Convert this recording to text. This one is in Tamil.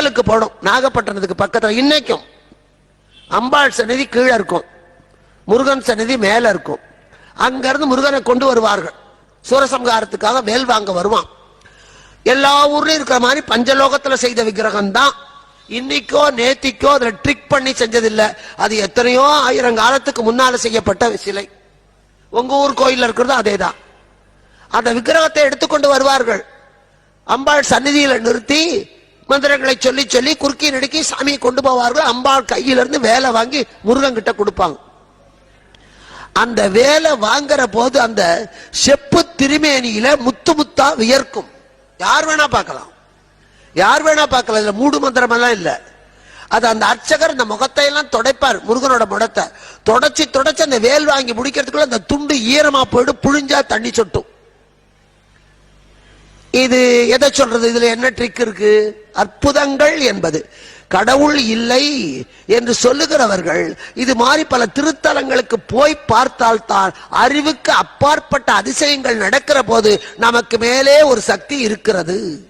திண்டுக்கலுக்கு போனோம் நாகப்பட்டினத்துக்கு பக்கத்துல இன்னைக்கும். அம்பாள் சன்னதி கீழே இருக்கும். முருகன் சன்னதி மேலே இருக்கும். அங்கிருந்து முருகனை கொண்டு வருவார்கள். சூரசம்காரத்துக்காக வேல் வாங்க வருவான். எல்லா ஊர்லயும் இருக்கிற மாதிரி பஞ்சலோகத்துல செய்த விக்கிரகம் தான் இன்னைக்கோ நேத்திக்கோ அதில் ட்ரிக் பண்ணி செஞ்சதில்லை. அது எத்தனையோ ஆயிரம் காலத்துக்கு முன்னால் செய்யப்பட்ட சிலை. உங்க ஊர் கோயிலில் இருக்கிறது அதேதான். அந்த விக்கிரகத்தை எடுத்துக்கொண்டு வருவார்கள். அம்பாள் சந்நிதியில நிறுத்தி மந்திரங்களை சொல்லி சொல்லி குறுக்கி நடுக்கி சாமியை கொண்டு போவார்கள். அம்பாள் கையிலிருந்து வேலை வாங்கி முருகன் கிட்ட கொடுப்பாங்க. அந்த வேலை வாங்குற போது அந்த செப்பு திருமேனியில முத்து முத்தா வியர்க்கும். யார் வேணா பார்க்கலாம். யார் வேணா பார்க்கலாம். இதுல மூடு மந்திரம் எல்லாம் இல்ல. அது அந்த அர்ச்சகர் அந்த முகத்தை எல்லாம் துடைப்பார் முருகனோட முடத்தை தொடச்சி தொடச்சி அந்த வேல் வாங்கி முடிக்கிறதுக்குள்ள அந்த துண்டு ஈரமா போயிடும் புழிஞ்சா தண்ணி சொட்டும். இது எதை சொல்றது? இதுல என்ன ட்ரிக் இருக்கு? அற்புதங்கள் என்பது. கடவுள் இல்லை என்று சொல்லுகிறவர்கள் இது மாதிரி பல திருத்தலங்களுக்கு போய் பார்த்தால்தான் அறிவுக்கு அப்பாற்பட்ட அதிசயங்கள் நடக்கிற போது நமக்கு மேலே ஒரு சக்தி இருக்கிறது.